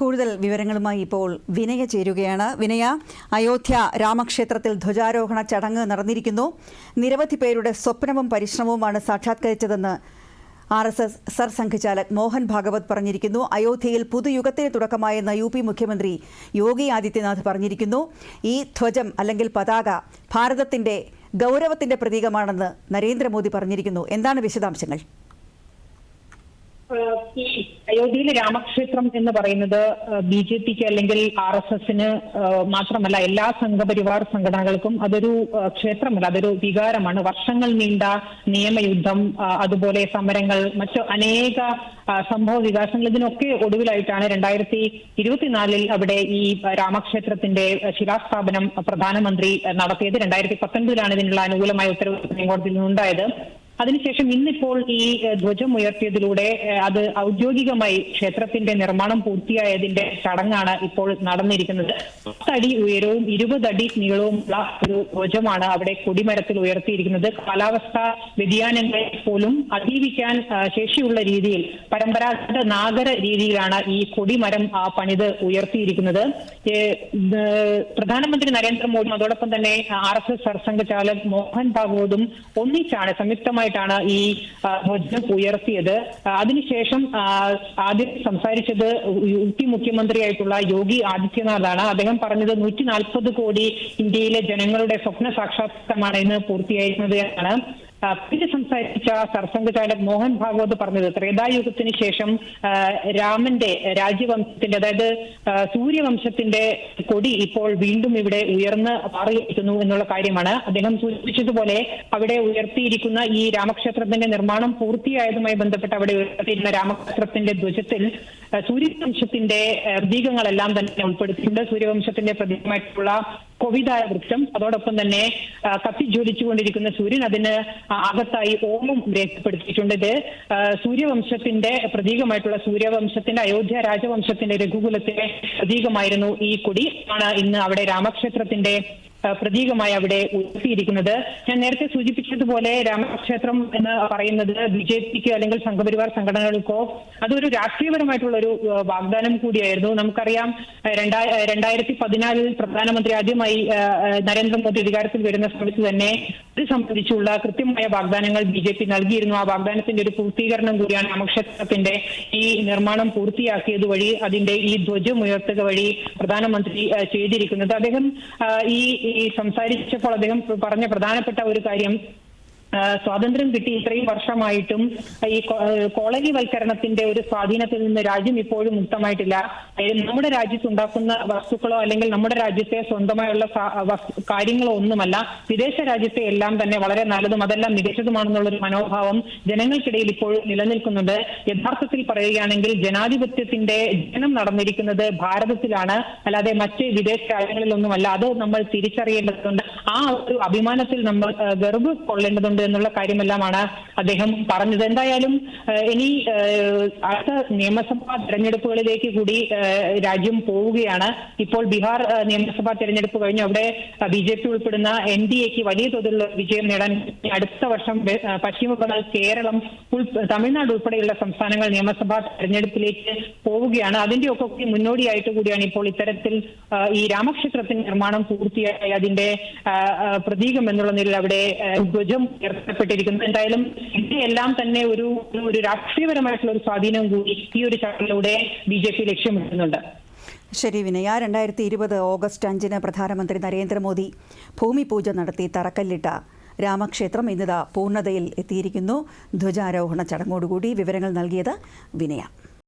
കൂടുതൽ വിവരങ്ങളുമായി ഇപ്പോൾ വിനയ ചേരുകയാണ്. വിനയ അയോധ്യ രാമക്ഷേത്രത്തിൽ ധ്വജാരോഹണ ചടങ്ങ് നടന്നിരിക്കുന്നു. നിരവധി പേരുടെ സ്വപ്നവും പരിശ്രമവുമാണ് സാക്ഷാത്കരിച്ചതെന്ന് R S S sarsanghchalak Mohan Bhagwat പറഞ്ഞിരിക്കുന്നു. അയോധ്യയിൽ പുതുയുഗത്തിന് തുടക്കമായെന്ന് യു പി മുഖ്യമന്ത്രി യോഗി ആദിത്യനാഥ് പറഞ്ഞിരിക്കുന്നു. ഈ ധ്വജം അല്ലെങ്കിൽ പതാക ഭാരതത്തിന്റെ ഗൗരവത്തിന്റെ പ്രതീകമാണെന്ന് നരേന്ദ്രമോദി പറഞ്ഞിരിക്കുന്നു. എന്താണ് വിശദാംശങ്ങൾ? അയോധ്യയിലെ രാമക്ഷേത്രം എന്ന് പറയുന്നത് ബി ജെ പിക്ക് അല്ലെങ്കിൽ ആർ എസ് എസിന് മാത്രമല്ല എല്ലാ സംഘപരിവാർ സംഘടനകൾക്കും അതൊരു ക്ഷേത്രമല്ല അതൊരു വികാരമാണ്. വർഷങ്ങൾ നീണ്ട നിയമയുദ്ധം അതുപോലെ സമരങ്ങൾ മറ്റു അനേക സംഭവ വികാസങ്ങൾ ഇതിനൊക്കെ ഒടുവിലായിട്ടാണ് രണ്ടായിരത്തി ഇരുപത്തിനാലിൽ അവിടെ ഈ രാമക്ഷേത്രത്തിന്റെ ശിലാസ്ഥാപനം പ്രധാനമന്ത്രി നടത്തിയത്. രണ്ടായിരത്തി പത്തൊൻപതിലാണ് ഇതിനുള്ള അനുകൂലമായ ഉത്തരവ് സുപ്രീം കോടതിയിൽ നിന്നുണ്ടായത്. അതിനുശേഷം ഇന്നിപ്പോൾ ഈ ധ്വജം ഉയർത്തിയതിലൂടെ അത് ഔദ്യോഗികമായി ക്ഷേത്രത്തിന്റെ നിർമ്മാണം പൂർത്തിയായതിന്റെ ചടങ്ങാണ് ഇപ്പോൾ നടന്നിരിക്കുന്നത്. പത്തടി ഉയരവും ഇരുപതടി നീളവുമുള്ള ഒരു ധ്വജമാണ് അവിടെ കൊടിമരത്തിൽ ഉയർത്തിയിരിക്കുന്നത്. കാലാവസ്ഥ വ്യതിയാനങ്ങളെ പോലും അതിജീവിക്കാൻ ശേഷിയുള്ള രീതിയിൽ പരമ്പരാഗത നാഗര രീതിയിലാണ് ഈ കൊടിമരം പണിത് ഉയർത്തിയിരിക്കുന്നത്. പ്രധാനമന്ത്രി നരേന്ദ്രമോദിയും അതോടൊപ്പം തന്നെ R S S sarsanghchalak Mohan ഭാഗവതും ഒന്നിച്ചാണ് സംയുക്തമായിട്ടാണ് ഈ ധ്വജം ഉയർത്തിയത്. അതിനുശേഷം ആദ്യം സംസാരിച്ചത് യു പി മുഖ്യമന്ത്രിയായിട്ടുള്ള യോഗി ആദിത്യനാഥാണ്. അദ്ദേഹം പറഞ്ഞത് നൂറ്റി നാൽപ്പത് കോടി ഇന്ത്യയിലെ ജനങ്ങളുടെ സ്വപ്ന സാക്ഷാത്കാരമാണ് ഇന്ന് പൂർത്തിയായിരുന്നത് എന്നാണ്. പിന്നെ സംസാരിച്ച സർസംഘചാലക് മോഹൻ ഭാഗവത് പറഞ്ഞത് ത്രേതായുഗത്തിന് ശേഷം രാമന്റെ രാജ്യവംശത്തിന്റെ അതായത് സൂര്യവംശത്തിന്റെ കൊടി ഇപ്പോൾ വീണ്ടും ഇവിടെ ഉയർന്ന് മാറിയിരിക്കുന്നു എന്നുള്ള കാര്യമാണ്. അദ്ദേഹം സൂചിപ്പിച്ചതുപോലെ അവിടെ ഉയർത്തിയിരിക്കുന്ന ഈ രാമക്ഷേത്രത്തിന്റെ നിർമ്മാണം പൂർത്തിയായതുമായി ബന്ധപ്പെട്ട് അവിടെ ഉയർത്തിയിരുന്ന രാമക്ഷേത്രത്തിന്റെ ധ്വജത്തിൽ സൂര്യവംശത്തിന്റെ പ്രതീകങ്ങളെല്ലാം തന്നെ ഉൾപ്പെടുത്തിയിട്ടുണ്ട്. സൂര്യവംശത്തിന്റെ പ്രതീകമായിട്ടുള്ള കൊവിതായ വൃക്ഷം. അതോടൊപ്പം തന്നെ കത്തിജ്വലിച്ചുകൊണ്ടിരിക്കുന്ന സൂര്യൻ അതിന് അകത്തായി ഓമം രേഖപ്പെടുത്തിയിട്ടുണ്ട്. ഇത് സൂര്യവംശത്തിന്റെ പ്രതീകമായിട്ടുള്ള സൂര്യവംശത്തിന്റെ അയോധ്യ രാജവംശത്തിന്റെ രഘുകുലത്തിലെ പ്രതീകമായിരുന്നു ഈ കൊടി. ആണ് ഇന്ന് അവിടെ രാമക്ഷേത്രത്തിന്റെ പ്രതീകമായി അവിടെ ഉയർത്തിയിരിക്കുന്നത്. ഞാൻ നേരത്തെ സൂചിപ്പിച്ചതുപോലെ രാമക്ഷേത്രം എന്ന് പറയുന്നത് ബി ജെ പിക്ക് അല്ലെങ്കിൽ സംഘപരിവാർ സംഘടനകൾക്കോ അതൊരു രാഷ്ട്രീയപരമായിട്ടുള്ള ഒരു വാഗ്ദാനം കൂടിയായിരുന്നു. നമുക്കറിയാം രണ്ടായിരത്തി പതിനാലിൽ പ്രധാനമന്ത്രി ആദ്യമായി നരേന്ദ്രമോദി അധികാരത്തിൽ വരുന്ന സമയത്ത് തന്നെ ഇത് സംബന്ധിച്ചുള്ള കൃത്യമായ വാഗ്ദാനങ്ങൾ ബി ജെ പി നൽകിയിരുന്നു. ആ വാഗ്ദാനത്തിന്റെ ഒരു പൂർത്തീകരണം കൂടിയാണ് രാമക്ഷേത്രത്തിന്റെ ഈ നിർമ്മാണം പൂർത്തിയാക്കിയത് വഴി അതിന്റെ ഈ ധ്വജം ഉയർത്തുക വഴി പ്രധാനമന്ത്രി ചെയ്തിരിക്കുന്നത്. അദ്ദേഹം ഈ ഈ സംസാരിച്ചപ്പോൾ അദ്ദേഹം പറഞ്ഞ പ്രധാനപ്പെട്ട ഒരു കാര്യം സ്വാതന്ത്ര്യം കിട്ടി ഇത്രയും വർഷമായിട്ടും ഈ കോളനി വൽക്കരണത്തിന്റെ ഒരു സ്വാധീനത്തിൽ നിന്ന് രാജ്യം ഇപ്പോഴും മുക്തമായിട്ടില്ല. നമ്മുടെ രാജ്യത്ത് ഉണ്ടാക്കുന്ന വസ്തുക്കളോ അല്ലെങ്കിൽ നമ്മുടെ രാജ്യത്തെ സ്വന്തമായുള്ള കാര്യങ്ങളോ ഒന്നുമല്ല. വിദേശ രാജ്യത്തെ എല്ലാം തന്നെ വളരെ നല്ലതും അതെല്ലാം മികച്ചതുമാണെന്നുള്ള ഒരു മനോഭാവം ജനങ്ങൾക്കിടയിൽ ഇപ്പോഴും നിലനിൽക്കുന്നുണ്ട്. യഥാർത്ഥത്തിൽ പറയുകയാണെങ്കിൽ ജനാധിപത്യത്തിന്റെ ജനം നടന്നിരിക്കുന്നത് ഭാരതത്തിലാണ്. അല്ലാതെ മറ്റ് വിദേശ രാജ്യങ്ങളിലൊന്നുമല്ല. അത് നമ്മൾ തിരിച്ചറിയേണ്ടതുണ്ട്. ആ ഒരു അഭിമാനത്തിൽ നമ്മൾ ഗർവ് കൊള്ളേണ്ടതുണ്ട്. എന്നുള്ള കാര്യമെല്ലാമാണ് അദ്ദേഹം പറഞ്ഞത്. എന്തായാലും ഇനി അടുത്ത നിയമസഭാ തെരഞ്ഞെടുപ്പുകളിലേക്ക് കൂടി രാജ്യം പോവുകയാണ്. ഇപ്പോൾ ബീഹാർ നിയമസഭാ തെരഞ്ഞെടുപ്പ് കഴിഞ്ഞു. അവിടെ ബി ജെ പി ഉൾപ്പെടുന്ന എൻ ഡി എക്ക് വലിയ തോതിലുള്ള വിജയം നേടാൻ അടുത്ത വർഷം പശ്ചിമ ബംഗാൾ കേരളം തമിഴ്നാട് ഉൾപ്പെടെയുള്ള സംസ്ഥാനങ്ങൾ നിയമസഭാ തെരഞ്ഞെടുപ്പിലേക്ക് പോവുകയാണ്. അതിന്റെ ഒക്കെ മുന്നോടിയായിട്ട് കൂടിയാണ് ഇപ്പോൾ ഇത്തരത്തിൽ ഈ രാമക്ഷേത്രത്തിന്റെ നിർമ്മാണം പൂർത്തിയായി. അതിന്റെ പ്രതീകം എന്നുള്ള നിലയിൽ അവിടെ ധ്വജം ഉയർത്തപ്പെട്ടിരിക്കുന്നത് എന്തായാലും ഇതിനെല്ലാം തന്നെ ഒരു ഒരു രാഷ്ട്രീയപരമായിട്ടുള്ള ഒരു സ്വാധീനം കൂടി ഈ ഒരു ചർച്ചയിലൂടെ ബി ജെ പി ലക്ഷ്യമിടുന്നുണ്ട്. ശരി വിനയ. രണ്ടായിരത്തി ഇരുപത് ഓഗസ്റ്റ് അഞ്ചിന് പ്രധാനമന്ത്രി നരേന്ദ്രമോദി ഭൂമി പൂജ നടത്തി തറക്കല്ലിട്ട രാമക്ഷേത്രം ഇന്നിതാ പൂർണതയിൽ എത്തിയിരിക്കുന്നു. ധ്വജാരോഹണ ചടങ്ങോടുകൂടി വിവരങ്ങൾ നൽകിയത് വിനയ.